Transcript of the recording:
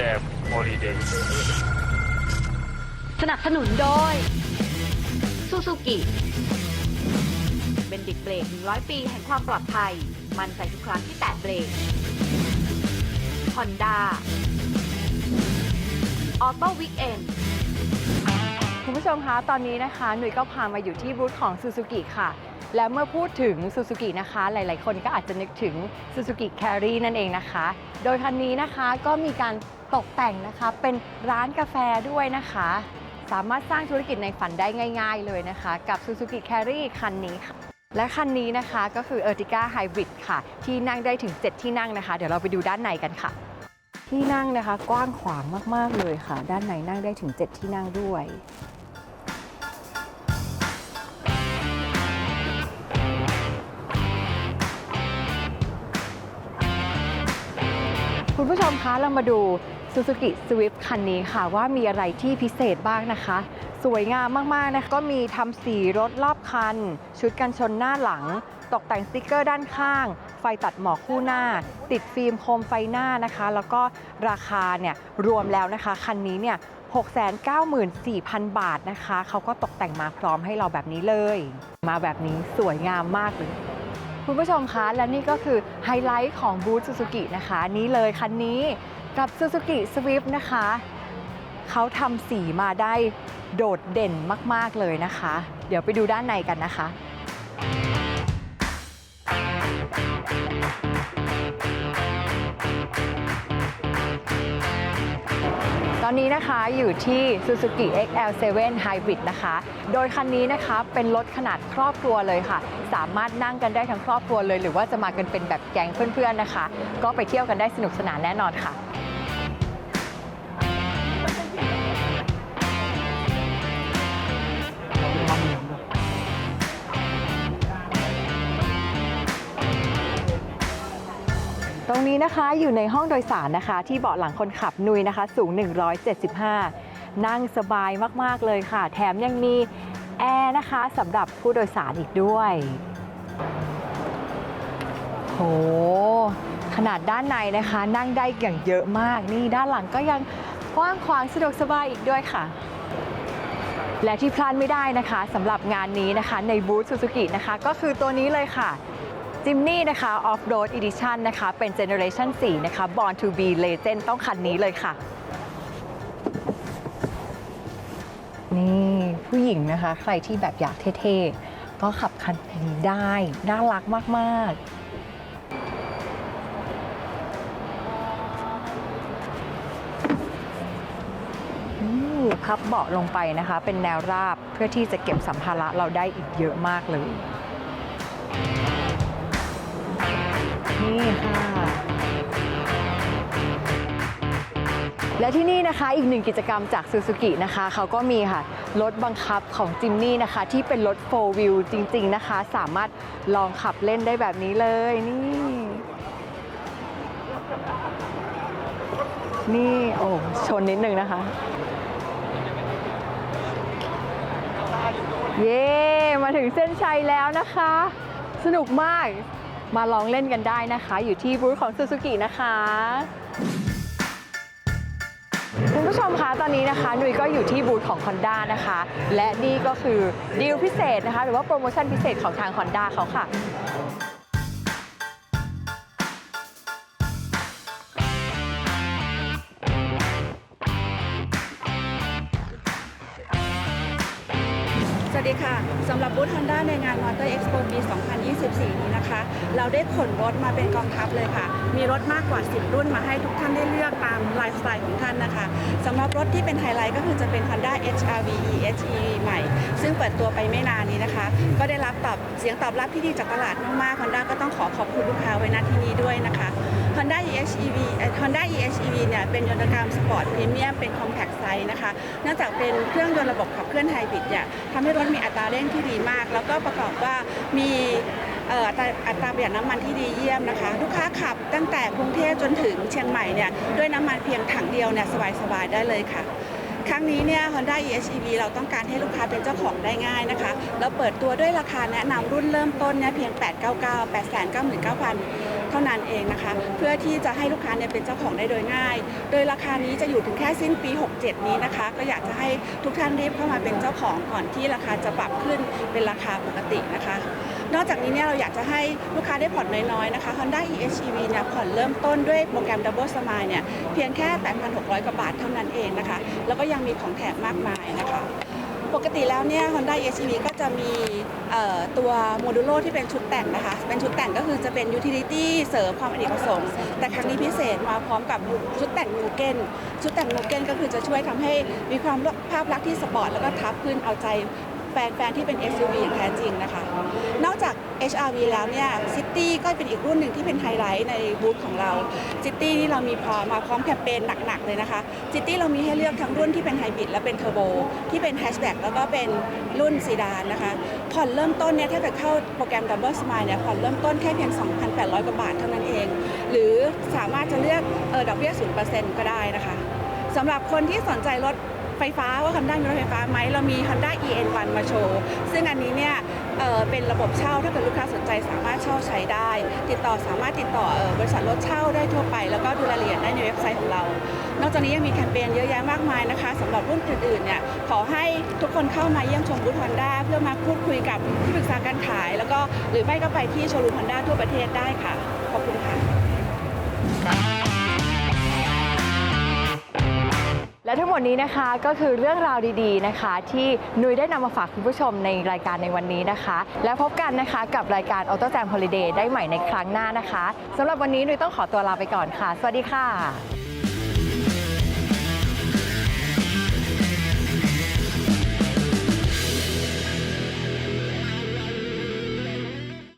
แจมโ o ลิเดนสนับสนุนโดยซูซูกิเป็นดิกเบรก100 ปี แห่งความปลอดภัย มันใส่ทุกครั้งที่แตะเบรกฮอนด้าออโต้วิกเอนคุณผู้ชมคะ ตอนนี้นะคะ หนุ่ยก็พามาอยู่ที่บูธของ Suzuki ค่ะ และเมื่อพูดถึง Suzuki นะคะ หลายๆ คนก็อาจจะนึกถึง Suzuki Carry นั่นเองนะคะ โดยคันนี้นะคะก็มีการตกแต่งนะคะเป็นร้านกาแฟด้วยนะคะ สามารถสร้างธุรกิจในฝันได้ง่าย ๆ เลยนะคะ กับ Suzuki Carry คันนี้ค่ะ และคันนี้นะคะก็คือ Ertiga Hybrid ค่ะ ที่นั่งได้ถึง 7 ที่นั่งนะคะ เดี๋ยวเราไปดูด้านในกันค่ะ ที่นั่งนะคะกว้างขวางมากๆเลยค่ะ ด้านในนั่งได้ถึง 7 ที่นั่งด้วย คุณผู้ชมคะเรามาดู Suzuki Swift คันนี้ค่ะ ว่ามีอะไรที่พิเศษบ้างนะคะ สวยงามมากๆนะคะก็มีทำสีรถรอบคัน ชุดกันชนหน้าหลัง ตกแต่งสติกเกอร์ด้านข้าง ไฟตัดหมอกคู่หน้า ติดฟิล์มโคมไฟหน้านะคะ แล้วก็ราคาเนี่ยรวมแล้วนะคะ คันนี้เนี่ย694,000 บาทนะคะ เขาก็ตกแต่งมาพร้อมให้เราแบบนี้เลย มาแบบนี้สวยงามมากเลย คุณผู้ชมคะและนี่ก็คือไฮไลท์ของบูธซูซูกินะคะ นี้เลยคันนี้กับซูซูกิสวิฟนะคะเขาทำสีมาได้โดดเด่นมาก ๆ เลยนะคะ เดี๋ยวไปดูด้านในกันนะคะ อนนี้นะคะอยู่ที่ Suzuki XL7 Hybrid นะคะ โดยคันนี้นะคะเป็นรถขนาดครอบครัวเลยค่ะ สามารถนั่งกันได้ทั้งครอบครัวเลย หรือว่าจะมากันเป็นแบบแก๊งเพื่อนๆนะคะ ก็ไปเที่ยวกันได้สนุกสนานแน่นอนค่ะ ตรงนี้นะคะอยู่ในห้องโดยสารนะคะ ที่เบาะหลังคนขับนุยนะคะ สูง 175 นั่งสบายมาก ๆ เลยค่ะ แถมยังมีแอร์นะคะสำหรับผู้โดยสารอีกด้วย โห ขนาดด้านในนะคะ นั่งได้อย่างเยอะมาก นี่ด้านหลังก็ยังกว้างขวางสะดวกสบายอีกด้วยค่ะ และที่พลาดไม่ได้นะคะสำหรับงานนี้นะคะ ในบูธ Suzuki นะคะ ก็คือตัวนี้เลยค่ะ จิมนี่นะคะ Off-Road Edition นะคะ เป็น Generation 4 นะคะ Born to be Legend ต้องคันนี้เลยค่ะ นี่ผู้หญิงนะคะ ใครที่แบบอยากเท่ๆ ก็ขับคันนี้ได้ น่ารักมากๆพับเบาะลงไปนะคะ เป็นแนวราบเพื่อที่จะเก็บสัมภาระเราได้อีกเยอะมากเลย นี่ค่ะ และที่นี่นะคะอีกหนึ่งกิจกรรมจากซูซูกินะคะเขาก็มีค่ะ รถบังคับของจิมนี่นะคะ ที่เป็นรถ4 wheel จริง ๆนะคะ สามารถลองขับเล่นได้แบบนี้เลยนี่ นี่โอ้ชนนิดนึงนะคะ เย้ มาถึงเส้นชัยแล้วนะคะ สนุกมาก มาลองเล่นกันได้นะคะ อยู่ที่บูธของซูซูกินะคะคุณผู้ชมคะตอนนี้นะคะหนุ่ยก็อยู่ที่บูธของ Honda นะคะ และนี่ก็คือดีลพิเศษนะคะ หรือว่าโปรโมชั่นพิเศษของทาง Honda เขาค่ะ วัสดีค่ะ สำหรับบูธ Honda ในงาน Motor Expo ปี 2024 นี้นะคะ เราได้ขนรถมาเป็นกองทัพเลยค่ะ มีรถมากกว่า 10 รุ่นมาให้ทุกท่านได้เลือกตามไลฟ์สไตล์ของท่านนะคะ สำหรับรถที่เป็นไฮไลท์ก็คือจะเป็น Honda HR-V EHE ใหม่ ซึ่งเปิดตัวไปไม่นานนี้นะคะ ก็ได้รับตอบเสียงตอบรับที่ดีจากตลาดมากๆ Honda ก็ต้องขอขอบคุณลูกค้าไว้ณที่นี้ด้วยนะคะ Honda EHEV เอ่อ Honda EHEV เนี่ยเป็นยนต์กรรมสปอร์ตพรีเมียมเป็น compact size นะคะเนื่องจากเป็นเครื่องยนต์ระบบขับเคลื่อนไฮบริดเนี่ยทำให้รถมีอัตราเร่งที่ดีมาก แล้วก็ประกอบว่ามีอ่ออัตราอัตราประหยัดน้ำมันที่ดีเยี่ยมนะคะ ลูกค้าขับตั้งแต่กรุงเทพจนถึงเชียงใหม่เนี่ยด้วยน้ำมันเพียงถังเดียวเนี่ยสบายๆได้เลยค่ะครั้งนี้เนี่ย Honda EHEV เราต้องการให้ลูกค้าเป็นเจ้าของได้ง่ายนะคะ เราเปิดตัวด้วยราคาแนะนำรุ่นเริ่มต้นเนี่ยเพียง 899 899,000 เท่านั้นเองนะคะ เพื่อที่จะให้ลูกค้าเนี่ยเป็นเจ้าของได้โดยง่าย โดยราคานี้จะอยู่ถึงแค่สิ้นปี 67 นี้นะคะ ก็อยากจะให้ทุกท่านรีบเข้ามาเป็นเจ้าของก่อนที่ราคาจะปรับขึ้นเป็นราคาปกตินะคะ นอกจากนี้เนี่ยเราอยากจะให้ลูกค้าได้ผ่อนน้อยๆนะคะ Honda eHEV เนี่ยผ่อนเริ่มต้นด้วยโปรแกรม Double Smile เนี่ยเพียงแค่ 8,600 กว่าบาทเท่านั้นเองนะคะ แล้วก็ยังมีของแถมมากมายนะคะ ปกติแล้วเนี่ย Honda eHEV ก็จะมีตัวโมดูโลที่เป็นชุดแต่งนะคะ เป็นชุดแต่งก็คือจะเป็นยูทิลิตี้เสริมความอเนกประสงค์ แต่ครั้งนี้พิเศษมาพร้อมกับชุดแต่งนูเกนชุดแต่งนูเกนก็คือจะช่วยทำให้มีความภาพลักษณ์ที่สปอร์ตแล้วก็ทับขึ้นเอาใจ ฟนๆที่เป็น SUV อย่างแท้จริงนะคะ นอกจาก HRV แล้วเนี่ย City ก็เป็นอีกรุ่นหนึ่งที่เป็นไฮไลท์ในบูธของเรา City นี่เรามีพอมาพร้อมแคมเปญหนักๆเลยนะคะ City เรามีให้เลือกทั้งรุ่นที่เป็นไฮบริดและเป็นเทอร์โบที่เป็นแฮชแบ็กแล้วก็เป็นรุ่นซีดานนะคะ ผ่อนเริ่มต้นเนี่ยถ้าเกิดเข้าโปรแกรม Double Smile เนี่ยผ่อนเริ่มต้นแค่เพียง 2,800 กว่าบาทเท่านั้นเอง หรือสามารถจะเลือกเออดอกเบี้ย0%ก็ได้นะคะสำหรับคนที่สนใจรถ ไฟฟ้าว่า Honda มีรถไฟฟ้าไหมเรามี Honda EN1 มาโชว์ ซึ่งอันนี้เนี่ยเอ่อเป็นระบบเช่าถ้าเกิดลูกค้าสนใจสามารถเช่าใช้ได้ ติดต่อสามารถติดต่อเอ่อบริษัทรถเช่าได้ทั่วไป แล้วก็ดูรายละเอียดได้ในเว็บไซต์ของเรา นอกจากนี้ยังมีแคมเปญเยอะแยะมากมายนะคะสำหรับรุ่นอื่นๆเนี่ยขอให้ทุกคนเข้ามาเยี่ยมชมบูธ Honda เพื่อมาพูดคุยกับที่ปรึกษาการขาย แล้วก็หรือไม่ก็ไปที่โชว์รูม Honda ทั่วประเทศได้ค่ะขอบคุณค่ะ และทั้งหมดนี้นะคะก็คือเรื่องราวดีๆนะคะ ที่นุ้ยได้นำมาฝากคุณผู้ชมในรายการในวันนี้นะคะ แล้วพบกันนะคะกับรายการ Auto Jam Holiday ได้ใหม่ในครั้งหน้านะคะสำหรับวันนี้นุ้ยต้องขอตัวลาไปก่อนค่ะ สวัสดีค่ะ